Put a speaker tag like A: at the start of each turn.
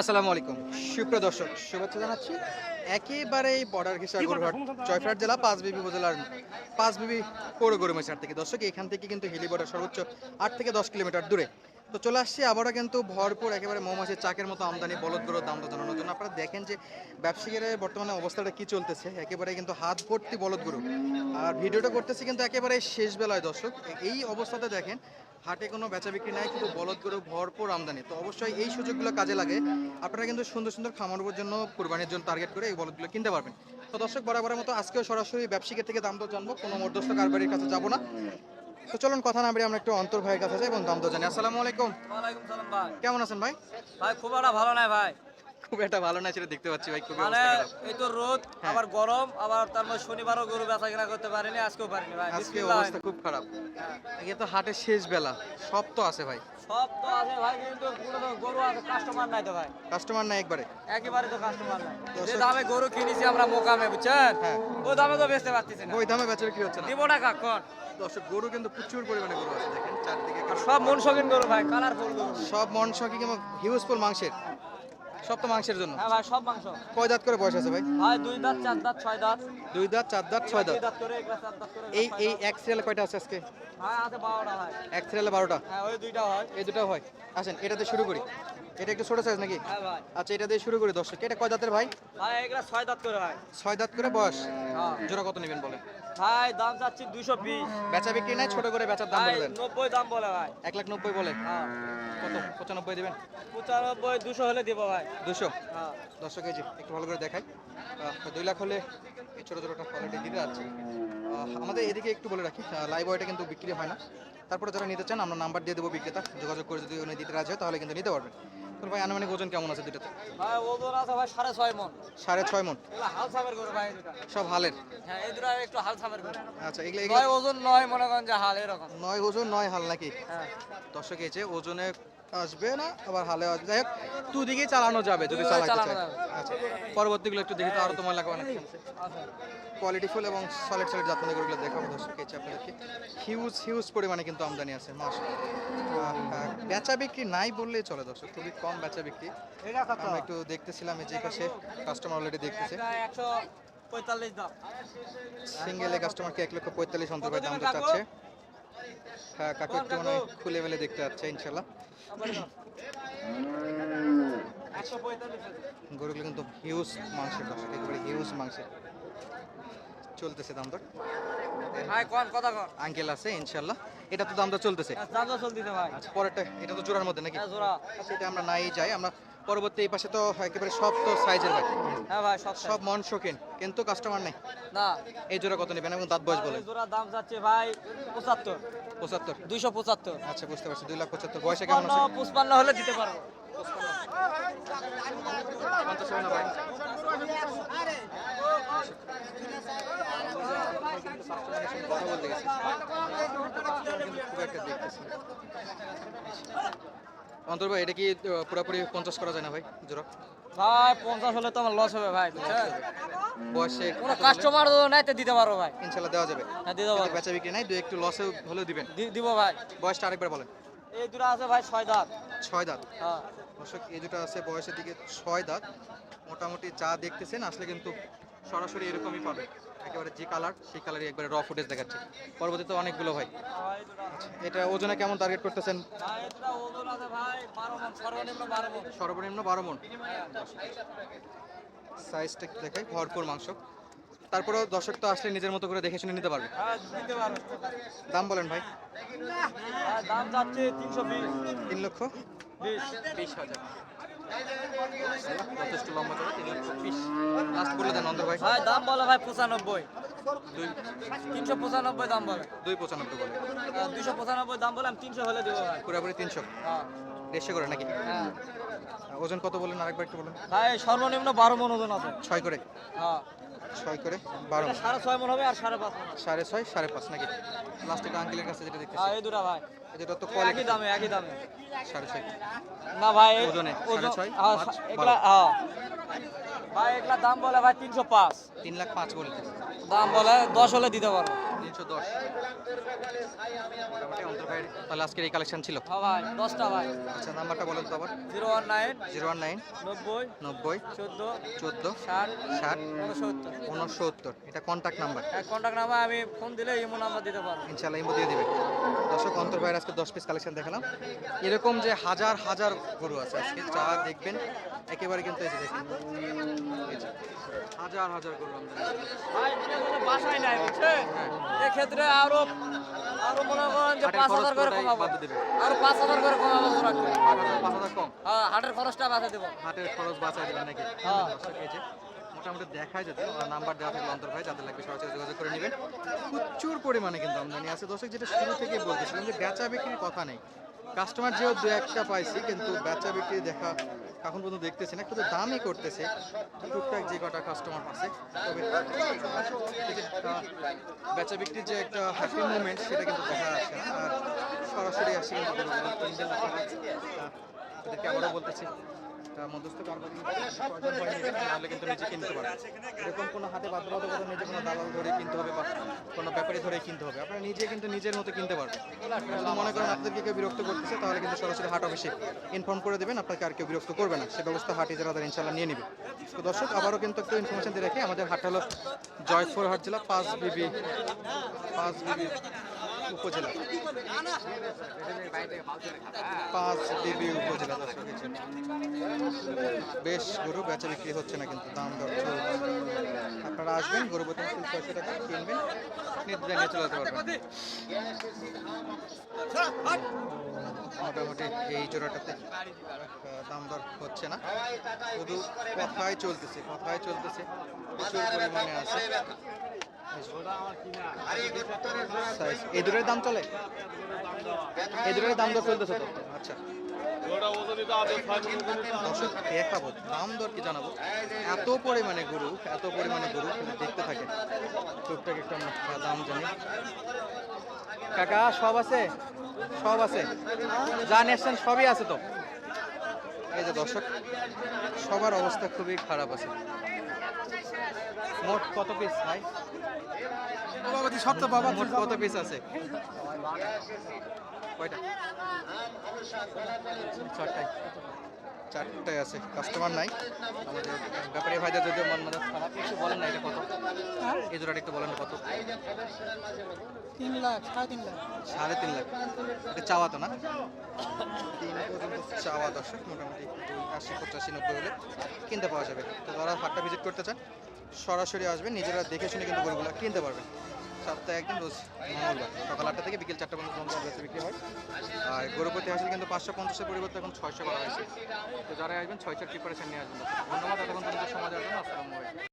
A: আসসালামু আলাইকুম। সুপ্রিয় দর্শক শুভেচ্ছা জানাচ্ছি। একেবারে বর্ডার ঘেসা গোরঘাট জয়ফ্রাট জেলা পাঁচবিবি উপজেলার পাঁচবিবি পৌর গরুমেশার থেকে। দর্শক এখান থেকে কিন্তু হিলি বর্ডার সর্বোচ্চ আট থেকে দশ কিলোমিটার দূরে। তো চলে আসছি, আবারও কিন্তু ভরপুর একেবারে মৌমাছির চাকের মতো আমদানি, বলদ গরুর দাম তো জানানোর জন্য। আপনারা দেখেন যে ব্যবসায়ীদের বর্তমানে অবস্থাটা কি চলতেছে, একেবারে কিন্তু হাত ভর্তি বলদ গরু। আর ভিডিওটা করতেছি কিন্তু একেবারে শেষ বেলায়, দর্শক। এই অবস্থাতে দেখেন, হাটে কোনো বেচা বিক্রি নাই, কিন্তু বলদ গরু ভরপুর আমদানি। তো অবশ্যই এই সুযোগগুলো কাজে লাগে। আপনারা কিন্তু সুন্দর সুন্দর খামারের জন্য, কুরবানির জন্য টার্গেট করে এই বলদগুলো কিনতে পারবেন। তো দর্শক, বরাবরের মতো আজকেও সরাসরি ব্যবসায়ীর থেকে দাম দর জানব। কোনো মধ্যস্থ কারবারির কাছে যাব না। তো চলুন কথা না বেরিয়ে আমরা একটু অন্তর ভাইয়ের কাছে যাই এবং দাম জানি। আসসালামু আলাইকুম।
B: ওয়ালাইকুম সালাম ভাই।
A: কেমন আছেন ভাই?
B: ভাই খুব একটা ভালো নাই ভাই।
A: খুব একটা ভালো না সেটা দেখতে পাচ্ছি ভাই খুবই
B: মানে এই তো রোদ
A: হ্যাঁ।
B: আবার গরম আবার তার মধ্যে শনিবারও গরু বেচা কিনা করতে পারিনি আজকেও পারিনি ভাই
A: আজকে অবস্থা খুব খারাপ। আগে তো হাটের শেষ বেলা সব তো আছে ভাই।
B: সব তো আছে ভাই কিন্তু কোনো তো গরু আছে কাস্টমার নাই তো ভাই।
A: কাস্টমার নাই একবারে।
B: একেবারে তো কাস্টমার নাই। যে দামে গরু কিনেছি আমরা মোকামে বুঝছেন?
A: হ্যাঁ।
B: ওই দামে তো বেচতে পারতেছি না।
A: ওই দামে বিক্রি হচ্ছে না?
B: দিব না কাকন।
A: দর্শক গরু কিন্তু প্রচুর পরিমাণে গরু আছে দেখেন চারদিকে
B: সব মন শখিন গরু ভাই কালারফুল গরু।
A: সব মন সকি কিংবা হিউজফুল মাংসের। সব তো মাংসের জন্য?
B: হ্যাঁ ভাই সব মাংস।
A: কয় দাঁত করে বয়স আছে ভাই?
B: ভাই দুই দাঁত চার দাঁত ছয় দাঁত।
A: দুই দাঁত চার দাঁত ছয় দাঁত? এই এই এক সিরিয়ালে কয়টা আছে আজকে?
B: ভাই আছে বারোটা ভাই।
A: এক সিরিয়ালে বারোটা?
B: হ্যাঁ ওই দুইটা হয়।
A: এই দুটো হয়। আসেন এটাতে শুরু করি। এটা একটু ছোট সাইজ নাকি?
B: হ্যাঁ ভাই।
A: আচ্ছা এটা দিয়ে শুরু করি দর্শক। এটা কয় দাঁতের ভাই?
B: ভাই এগুলা ছয় দাঁত করে ভাই
A: ছয় দাঁত করে বয়স?
B: হ্যাঁ।
A: জোড়া কত নেবেন বলেন?
B: ভাই দাম চাচ্ছি দুশো বিশ।
A: বেচা বিক্রি নাই ছোট করে বেচার দাম
B: ভাই
A: বলে দেন।
B: নব্বই দাম বলে ভাই।
A: এক লাখ নব্বই বলে?
B: হ্যাঁ।
A: কত? পঁচানব্বই দেবেন?
B: পঁচানব্বই দুশো হলে দিব ভাই।
A: দুশো? এই যে একটু ভালো করে দেখাই। দুই লাখ হলে এই ছোটো ছোটোটা অলরেডি দিতে যাচ্ছে। আমাদের এদিকে একটু বলে রাখি লাইভ ওয়েটা কিন্তু বিক্রি হয় না। তারপরে যারা নিতে চান আমরা নাম্বার দিয়ে দেবো বিক্রেতা। যোগাযোগ করে যদি উনি দিতে রাজি হয় তাহলে কিন্তু নিতে পারবেন তো ভাই আনুমানিক ওজন কেমন আছে দুটাতে
B: ভাই ওজন আছে ভাই সাড়ে ছয় মন।
A: সাড়ে ছয় মন?
B: হাল সামের করে ভাই
A: সব হালের?
B: হ্যাঁ এই দুটা একটু হাল সামের করে
A: আচ্ছা এগুলো
B: নয় ওজন নয় মনে করেন যে হাল এরকম।
A: নয় ওজন নয় হাল নাকি?
B: হ্যাঁ।
A: দর্শক যে ওজনে আসবে না আবার হালে আসবে। যাই হোক দুদিকেই চালানো যাবে যদি চালাতে
B: যাবে।
A: আচ্ছা পরবর্তীগুলো একটু দেখি তো আরও তোমার লাগবে অনেক
B: আচ্ছা
A: কোয়ালিটি ফুল এবং সলিড সলিড জাতমানের গরুগুলো দেখাবো দর্শক এই আপনাদেরকে। হিউজ হিউজ পরিমাণে কিন্তু আমদানি আছে মাস বেচা বিক্রি নাই বললেই চলে দর্শক খুবই কম বেচা বিক্রি।
B: কত
A: একটু দেখতেছিলাম এই যে পাশে কাস্টমার অলরেডি দেখতেছে।
B: পঁয়তাল্লিশ দাম
A: সিঙ্গেলে কাস্টমারকে এক লক্ষ পঁয়তাল্লিশ অন্তর্ভুক্ত দাম চাচ্ছে। হ্যাঁ কাকু একটু মনে খুলে মেলে দেখতে যাচ্ছে ইনশাল্লাহ গরুগুলো কিন্তু হিউজ মাংসের দর্শক একেবারে হিউজ মাংসের। চলতেছে দাম দর। আঙ্কেল আছে ইনশাল্লাহ এটা তো দাম দর চলতেছে।
B: ভাই।
A: আচ্ছা পরেরটা এটা তো জোড়ার মধ্যে নাকি?
B: হ্যাঁ জোড়া।
A: আচ্ছা এটা আমরা নাই যাই আমরা পরবর্তী এই পাশে তো একেবারে সব তো সাইজের ভাই
B: হ্যাঁ ভাই সব
A: সব মন শৌখিন কিন্তু কাস্টমার নেই।
B: না।
A: এই জোড়া কত নেবেন এবং দাঁত বয়স বলেন?
B: জোড়া দাম যাচ্ছে ভাই পঁচাত্তর।
A: পঁচাত্তর।
B: দুইশো পঁচাত্তর।
A: আচ্ছা বুঝতে পারছি দুই লাখ পঁচাত্তর। বয়সে কেমন আছে?
B: পুষ্পান্ন হলে দিতে পারব।
A: পঞ্চাশ হবে না ভাই কথা বলতে গেছি। কিন্তু খুব একটা দেখতেছি। অন্তর ভাই এটা কি পুরোপুরি পঞ্চাশ করা যায় না ভাই জোড়া?
B: ভাই পঞ্চাশ হলে তো আমার লস হবে ভাই বুঝছেন?
A: বয়সে
B: কোনো কাস্টমার নাই তো দিতে পারব ভাই।
A: ইনশাল্লাহ দেওয়া যাবে।
B: হ্যাঁ দিতে পারব।
A: বেচা বিক্রি নাই দু একটু লসে হলেও দিবেন।
B: দিব ভাই।
A: বয়সটা আরেকবার বলেন।
B: এই দুটো আছে ভাই ছয় দাঁত।
A: ছয় দাঁত।
B: হ্যাঁ।
A: দর্শক এই দুটো আছে বয়সের দিকে ছয় দাঁত। মোটামুটি যা দেখতেছেন আসলে কিন্তু সরাসরি এরকমই পাবে একেবারে যে কালার সেই কালারই একবারে র ফুটেজ দেখাচ্ছে। পরবর্তীতে অনেকগুলো ভাই। এটা ওজনে কেমন টার্গেট করতেছেন?
B: মন সর্বনিম্ন বারো মন।
A: সাইজটা দেখাই ভরপুর মাংস। তারপরেও দর্শক তো আসলে নিজের মতো করে দেখে শুনে নিতে পারবে। দাম বলেন ভাই।
B: ভাই দাম যাচ্ছে তিনশো
A: তিন লক্ষ?
B: বিশ।
A: হাজার যথেষ্ট লম্বা করে তিন লক্ষ বিশ। লাস্ট বলে দেন অন্তর ভাই।
B: ভাই দাম বলে ভাই পঁচানব্বই।
A: দুই
B: তিনশো পঁচানব্বই দাম বলে।
A: দুই পঁচানব্বই বলে।
B: পঁচানব্বই দাম বলে আমি তিনশো হলে দেবো ভাই।
A: পুরোপুরি তিনশো।
B: হ্যাঁ।
A: দেড়শো করে নাকি?
B: হ্যাঁ।
A: ওজন কত বলেন আরেকবার একটু বলুন।
B: ভাই সর্বনিম্ন বারো মন ওজন আছে।
A: ছয় করে?
B: হ্যাঁ।
A: ছয় করে বারো
B: সাড়ে ছয় মন হবে আর সাড়ে পাঁচ
A: সাড়ে ছয় সাড়ে পাঁচ নাকি? লাস্ট আঙ্কেলের কাছে যেটা
B: এই দুটা ভাই।
A: তো
B: একই দামে একই দামে।
A: সাড়ে ছয়।
B: না ভাই
A: ওজনে
B: ওজন-
A: ছয়,
B: এগুলা হ্যাঁ। ভাই এগুলা দাম বলে ভাই তিনশো পাঁচ।
A: তিন লাখ পাঁচ বলতে
B: দাম বলে দশ হলে দিতে পারব।
A: তিনশো দশ। মোটামুটি তাহলে আজকের এই কালেকশন ছিল।
B: হ্যাঁ ভাই দশটা ভাই।
A: আচ্ছা নাম্বারটা বলেন তো আবার।
B: Zero one nine
A: zero one nine
B: নব্বই
A: নব্বই
B: চোদ্দ
A: চোদ্দ
B: ষাট
A: ষাট
B: উনসত্তর।
A: উনসত্তর। এটা কন্ট্যাক্ট নাম্বার
B: কন্ট্যাক্ট নাম্বার আমি ফোন দিলে ইমো নাম্বার দিতে পারব।
A: ইনশাল্লাহ ইমো দিয়ে দিবে। দর্শক অন্তর ভাইয়ের আজকে দশ পিস কালেকশন দেখালাম। এরকম যে হাজার হাজার গরু আছে আজকে যা দেখবেন একেবারে কিন্তু এই যে হাজার হাজার গরু
B: বাসায় নাই বুঝছেন এক্ষেত্রে আরও আরও মনে করেন যে পাঁচ হাজার করে কমাবো।
A: বাদ দেবে।
B: আরও পাঁচ হাজার করে কমাবো রাখবে
A: পাঁচ হাজার পাঁচ হাজার কম।
B: হ্যাঁ হাটের খরচটা বাঁচা দেবো।
A: হাটের খরচ বাঁচাই দেবেন নাকি?
B: হ্যাঁ।
A: মোটামুটি দেখায় যদি নাম্বার দেওয়া থাকলে অন্তর ভাই যাদের লাগবে সরাসরি যোগাযোগ করে নেবেন। প্রচুর পরিমাণে কিন্তু আমদানি আছে। দর্শক যেটা শুরু থেকে বলতেছিলাম যে বেচা বিক্রির কথা নেই। কাস্টমার যেও দু একটা পাইছি কিন্তু বেচা বিক্রি দেখা এখন পর্যন্ত দেখতেছি না কিন্তু দামই করতেছে। টুকটাক যে কটা কাস্টমার আছে, তবে বেচা বিক্রির যে একটা হ্যাপি মুভমেন্ট সেটা কিন্তু দেখা যাচ্ছে আর সরাসরি আসি কিন্তু এদেরকে আবারও বলতেছি। মধ্যস্থ তাহলে কিন্তু নিজে কিনতে পারবে এরকম কোনো হাতে বাধ্যবাধকতা নিজে কোনো দালাল ধরে কিনতে হবে বা কোনো ব্যাপারী ধরে কিনতে হবে। আপনারা নিজে কিন্তু নিজের মতো কিনতে পারবেন। মনে করেন আপনাদেরকে কেউ বিরক্ত করতেছে, তাহলে কিন্তু সরাসরি হাট অফিসে ইনফর্ম করে দেবেন, আপনাকে আর কেউ বিরক্ত করবে না। সে ব্যবস্থা হাট ইজারাদার ইনশাল্লাহ নিয়ে নেবে। তো দর্শক, আবারও কিন্তু একটু ইনফরমেশন দিয়ে রাখি, আমাদের হাট হলো জয়পুরহাট জেলা পাঁচ বিবি পাঁচ বিবি উপজেলা পাঁচ ডিবি উপজেলা। বেশ গরু বেচা বিক্রি হচ্ছে না কিন্তু দাম দর চলছে আসবেন গরু প্রতি ছয়শো টাকা কিনবেন নির্দ্বিধায় মোটামুটি এই জোড়াটাতে দাম দর হচ্ছে না, শুধু কথাই চলতেছে কথাই চলতেছে, প্রচুর পরিমাণে আছে। এই দুটোর দাম চলে? এই দাম দর চলতেছে তো? আচ্ছা। দর্শক, দেখাবো, দাম দর কি জানাব? এত পরিমাণে গরু, এত পরিমাণে গরু দেখতে থাকে। টুকটাক একটু আমরা দাম জানি। কাকা সব আছে? সব আছে। যা নিয়েছেন সবই আছে তো? এই যে দর্শক সবার অবস্থা খুবই খারাপ আছে। মোট কত পিস ভাই? মোট কত পিস আছে? কয়টা? চারটায় আছে কাস্টমার নাই। আমাদের ব্যাপারী ভাইদের যদিও মন মেজাজ খারাপ একটু বলেন না এটা কত? এই জোড়াটা একটু বলেন কত?
C: তিন লাখ সাড়ে তিন লাখ।
A: সাড়ে তিন লাখ। এটা চাওয়া তো না? তিন পর্যন্ত চাওয়া দর্শক মোটামুটি আশি পঁচাশি নব্বই হলে কিনতে পাওয়া যাবে। তো যারা হাটটা ভিজিট করতে চান সরাসরি আসবেন নিজেরা দেখে শুনে কিন্তু গরুগুলো কিনতে পারবেন। সপ্তাহে একদিন রোজ মঙ্গলবার, সকাল আটটা থেকে বিকেল চারটা পর্যন্ত মঙ্গলবার বিক্রি হয়। আর গরু প্রতি কিন্তু পাঁচশো পঞ্চাশের পরিবর্তে এখন ছয়শো করা হয়েছে। তো যারা আসবেন ছয়শো প্রিপারেশন নিয়ে আসবেন। ধন্যবাদ, এতক্ষণ পর্যন্ত সমাজে